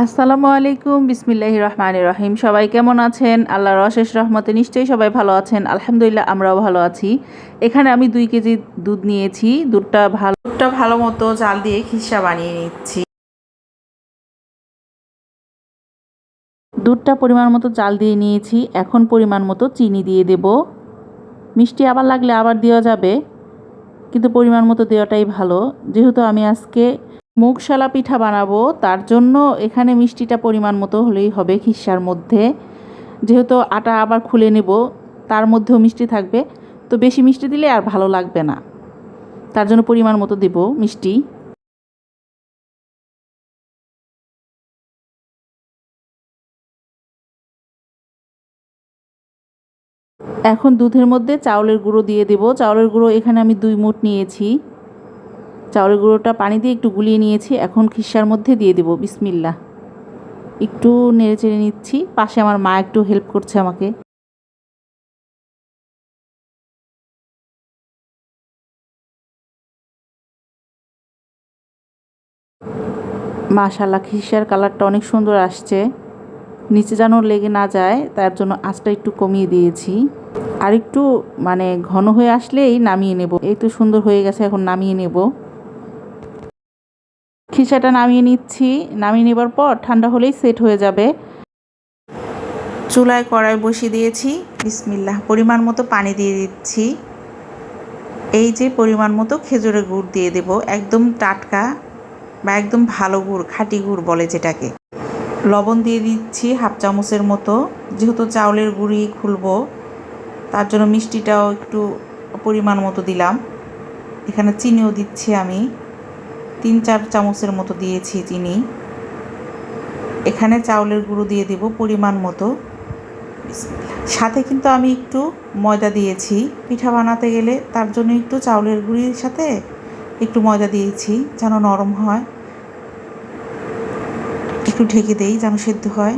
আসসালামু আলাইকুম বিসমিল্লাহ রহমান রহিম। সবাই কেমন আছেন? আল্লাহর অশেষ রহমতে নিশ্চয়ই সবাই ভালো আছেন। আলহামদুলিল্লাহ, আমরাও ভালো আছি। এখানে আমি দুই কেজি দুধ নিয়েছি। দুধটা ভালো দুধটা ভালো মতো জাল দিয়ে খিসা বানিয়ে নিচ্ছি। দুধটা পরিমাণ মতো জাল দিয়ে নিয়েছি। এখন পরিমাণ মতো চিনি দিয়ে দেব। মিষ্টি আবার লাগলে আবার দেওয়া যাবে, কিন্তু পরিমাণ মতো দেওয়াটাই ভালো। যেহেতু আমি আজকে মুগশালা পিঠা বানাবো, তার জন্য এখানে মিষ্টিটা পরিমাণ মতো হলেই হবে খিসার মধ্যে। যেহেতু আটা আবার খুলে নেব, তার মধ্যেও মিষ্টি থাকবে। তো বেশি মিষ্টি দিলে আর ভালো লাগবে না। তার জন্য পরিমাণ মতো দেব মিষ্টি। এখন দুধের মধ্যে চাউলের গুঁড়ো দিয়ে দেব। চাউলের গুঁড়ো এখানে আমি দুই মুঠ নিয়েছি। চাউলের গুঁড়োটা পানি দিয়ে একটু গুলিয়ে নিয়েছি। এখন খিসার মধ্যে দিয়ে দেবো। বিসমিল্লা একটু নেড়ে চেড়ে নিচ্ছি। পাশে আমার মা একটু হেল্প করছে আমাকে। মাশাল্লাহ খিসার কালারটা অনেক সুন্দর আসছে। নিচে যেন লেগে না যায়, তার জন্য আঁচটা একটু কমিয়ে দিয়েছি। আর একটু মানে ঘন হয়ে আসলেই নামিয়ে নেব। এই তো সুন্দর হয়ে গেছে, এখন নামিয়ে নেব। খিসাটা নামিয়ে নিচ্ছি। নামিয়ে নেবার পর ঠান্ডা হলেই সেট হয়ে যাবে। চুলায় কড়াই বসিয়ে দিয়েছি। বিসমিল্লাহ, পরিমাণ মতো পানি দিয়ে দিচ্ছি। এই যে পরিমাণ মতো খেজুরের গুড় দিয়ে দেব। একদম টাটকা বা একদম ভালো গুড়, খাঁটি গুড় বলে যেটাকে। লবণ দিয়ে দিচ্ছি হাফ চামচের মতো। যেহেতু চাউলের গুঁড়ি খুলবো, তার জন্য মিষ্টিটাও একটু পরিমাণ মতো দিলাম। এখানে চিনিও দিচ্ছি আমি। তিন চার চামচের মতো দিয়েছি চিনি। এখানে চাউলের গুঁড়ো দিয়ে দেব পরিমাণ মতো। সাথে কিন্তু আমি একটু ময়দা দিয়েছি। পিঠা বানাতে গেলে তার জন্য একটু চাউলের গুঁড়ির সাথে একটু ময়দা দিয়েছি যেন নরম হয়। একটু ঢেকে দেই যেন সেদ্ধ হয়।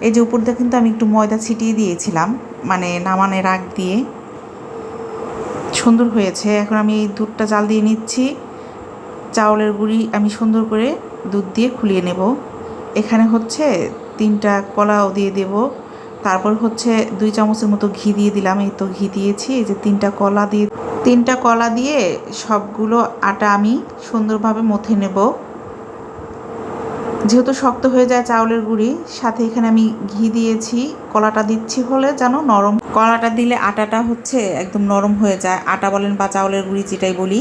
এই যে উপর দিয়ে কিন্তু আমি একটু ময়দা ছিটিয়ে দিয়েছিলাম মানে নামানের আগ দিয়ে। সুন্দর হয়েছে। এখন আমি এই দুধটা জাল দিয়ে নিচ্ছি। চাউলের গুঁড়ি আমি সুন্দর করে দুধ দিয়ে খুলিয়ে নেব। এখানে হচ্ছে তিনটা কলাও দিয়ে দেব। তারপর হচ্ছে দুই চামচের মতো ঘি দিয়ে দিলাম। এই তো ঘি দিয়েছি। যে তিনটা কলা দিয়ে তিনটা কলা দিয়ে সবগুলো আটা আমি সুন্দরভাবে মথে নেব। যেহেতু শক্ত হয়ে যায় চাউলের গুঁড়ি, সাথে এখানে আমি ঘি দিয়েছি। কলাটা দিচ্ছি হলে যেন নরম কলাটা দিলে আটাটা হচ্ছে একদম নরম হয়ে যায়। আটা বলেন বা চাউলের গুঁড়ি যেটাই বলি।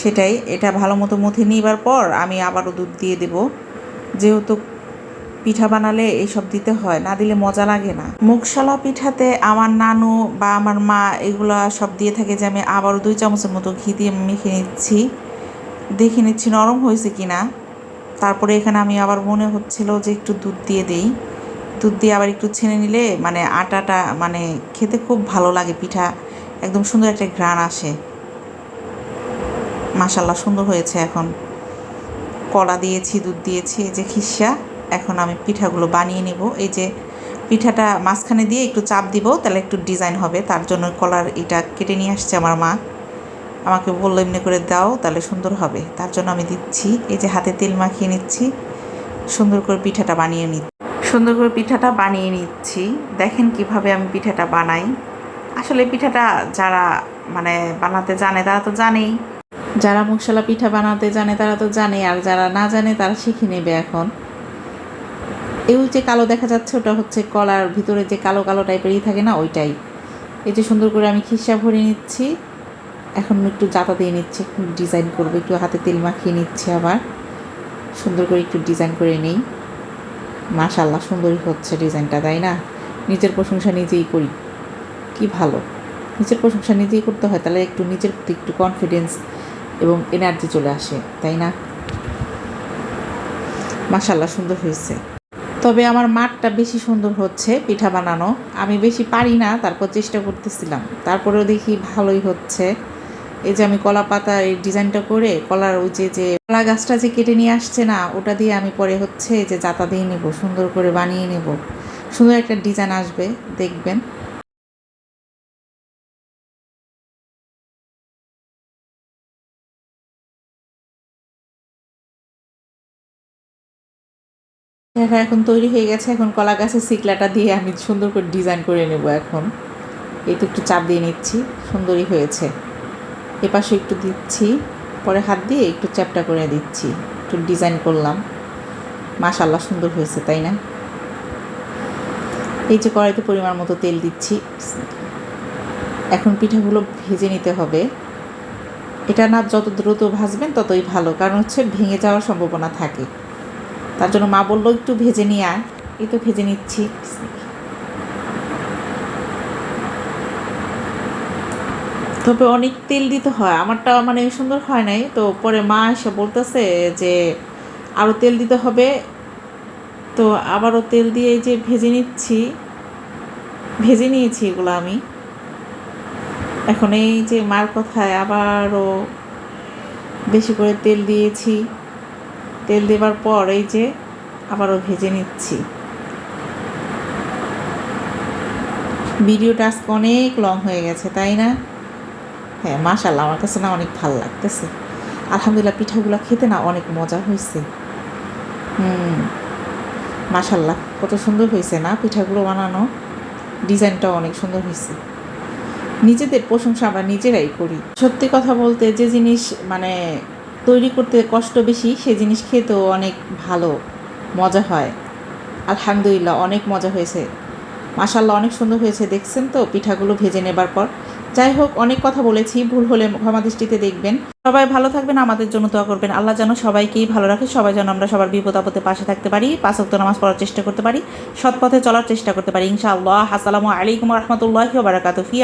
সেটাই, এটা ভালো মতো মথে নিবার পর আমি আবারও দুধ দিয়ে দেব। যেহেতু পিঠা বানালে এইসব দিতে হয়, না দিলে মজা লাগে না। মুগশালা পিঠাতে আমার নানু বা আমার মা এগুলা সব দিয়ে থাকে যে আমি আবারও দুই চামচের মতো ঘি দিয়ে মেখে নিচ্ছি। দেখে নিচ্ছি নরম হয়েছে কি না তারপরে এখানে আমি আবার মনে হচ্ছিল যে একটু দুধ দিয়ে দেই। দুধ দিয়ে আবার একটু ছেনে নিলে মানে আটাটা মানে খেতে খুব ভালো লাগে, পিঠা একদম সুন্দর একটা ঘ্রাণ আসে। মাসাল্লাহ সুন্দর হয়েছে এখন। কলা দিয়েছি, দুধ দিয়েছি, এই যে খিসা এখন আমি পিঠাগুলো বানিয়ে নেব। এই যে পিঠাটা মাঝখানে দিয়ে একটু চাপ দিব, তাহলে একটু ডিজাইন হবে, তার জন্য কলার এটা কেটে নিয়ে আসছে আমার মা। আমাকে বলল, এমনি করে দাও, তাহলে সুন্দর হবে। তার জন্য আমি দিচ্ছি, এই যে হাতে তেল মাখিয়ে নিচ্ছি, সুন্দর করে পিঠাটা বানিয়ে নিচ্ছি সুন্দর করে পিঠাটা বানিয়ে নিচ্ছি। দেখেন কীভাবে আমি পিঠাটা বানাই। আসলে পিঠাটা যারা মানে বানাতে জানে, তারা তো জানেই। যারা মুখশালা পিঠা বানাতে জানে, তারা তো জানে আর যারা না জানে, তারা শিখে নেবে এখন। এই যে কালো দেখা যাচ্ছে, ওটা হচ্ছে কলার ভিতরে যে কালো কালো টাইপেরই থাকে না, ওইটাই। এই যে সুন্দর করে আমি খিসা ভরে নিচ্ছি। এখন একটু জাতা দিয়ে নিচ্ছি, একটু ডিজাইন করব, একটু হাতে তেল মাখিয়ে নিচ্ছি আবার। সুন্দর করে একটু ডিজাইন করে নেই। মাশাল্লাহ সুন্দরই হচ্ছে ডিজাইনটা তাই না? নিজের প্রশংসা নিজেই করি। কি ভালো। নিজের প্রশংসা নিজেই করতে হয়, তাহলে একটু নিজের প্রতি একটু কনফিডেন্স এবং এনার্জি চলে আসে, তাই না? মাশাল্লাহ সুন্দর হয়েছে। তবে আমার মাঠটা বেশি সুন্দর হচ্ছে পিঠা বানানো। আমি বেশি পারি না, তারপর চেষ্টা করতেছিলাম। তারপরেও দেখি ভালোই হচ্ছে। এই যে আমি কলা পাতা এই ডিজাইনটা করে, কলার ওই যে যে কলা গাছটা যে কেটে নিয়ে আসছে না, ওটা দিয়ে আমি পরে হচ্ছে যে জাতা দিয়ে নেব, সুন্দর করে বানিয়ে নেব। সুন্দর একটা ডিজাইন আসবে, দেখবেন। পিঠাটা এখন তৈরি হয়ে গেছে। এখন কলা গাছের শিকলাটা দিয়ে আমি সুন্দর করে ডিজাইন করে নেব এখন। এই তো একটু চাপ দিয়ে নিচ্ছি, সুন্দরই হয়েছে। এপাশে একটু দিচ্ছি, পরে হাত দিয়ে একটু চ্যাপটা করে দিচ্ছি। একটু ডিজাইন করলাম। মাশাল্লাহ সুন্দর হয়েছে, তাই না? এই যে কড়াইতে পরিমাণ মতো তেল দিচ্ছি। এখন পিঠাগুলো ভেজে নিতে হবে। এটা না যত দ্রুত ভাজবেন ততই ভালো, কারণ হচ্ছে ভেঙে যাওয়ার সম্ভাবনা থাকে। তার জন্য মা বলল, একটু ভেজে নিয়ে আয়। এই তো ভেজে নিচ্ছি। তবে অনেক তেল দিতে হয়। আমারটা মানে সুন্দর হয় নাই। তো পরে মা এসে বলতেছে যে আরও তেল দিতে হবে। তো আবারও তেল দিয়ে যে ভেজে নিচ্ছি। ভেজে নিয়েছি এগুলো আমি। এখন এই যে মার কথায় আবারও বেশি করে তেল দিয়েছি। তেল দেবার পর এই যে আবারও ভেজে নিচ্ছি। ভিডিওটা আজকে অনেক লং হয়ে গেছে, তাই না? হ্যাঁ মাশাল্লাহ আমার কাছে না অনেক ভালো লাগতেছে। আলহামদুলিল্লাহ, পিঠাগুলো খেতে না অনেক মজা হয়েছে। হুম মাশাল্লাহ কত সুন্দর হয়েছে না পিঠাগুলো বানানো? ডিজাইনটাও অনেক সুন্দর হয়েছে। নিজেদের প্রশংসা আমরা নিজেরাই করি। সত্যি কথা বলতে যে জিনিস মানে তৈরি করতে কষ্ট বেশি, সে জিনিস খেতেও অনেক ভালো মজা হয়। আলহামদুলিল্লাহ, অনেক মজা হয়েছে। মাসাল্লাহ অনেক সুন্দর হয়েছে, দেখছেন তো? পিঠাগুলো ভেজে নেবার পর। যাই হোক, অনেক কথা বলেছি, ভুল হলে ক্ষমা দৃষ্টিতে দেখবেন। সবাই ভালো থাকবেন, আমাদের জন্য দোয়া করবেন। আল্লাহ যেন সবাইকেই ভালো রাখে, সবাই যেন আমরা সবার বিপদ আপদে পাশে থাকতে পারি পাঁচক্ত নামাজ পড়ার চেষ্টা করতে পারি, সৎ পথে চলার চেষ্টা করতে পারি। ইনশাআল্লাহ। আসসালামু আলাইকুম রহমতুল্লাহি বারাকাতু ফি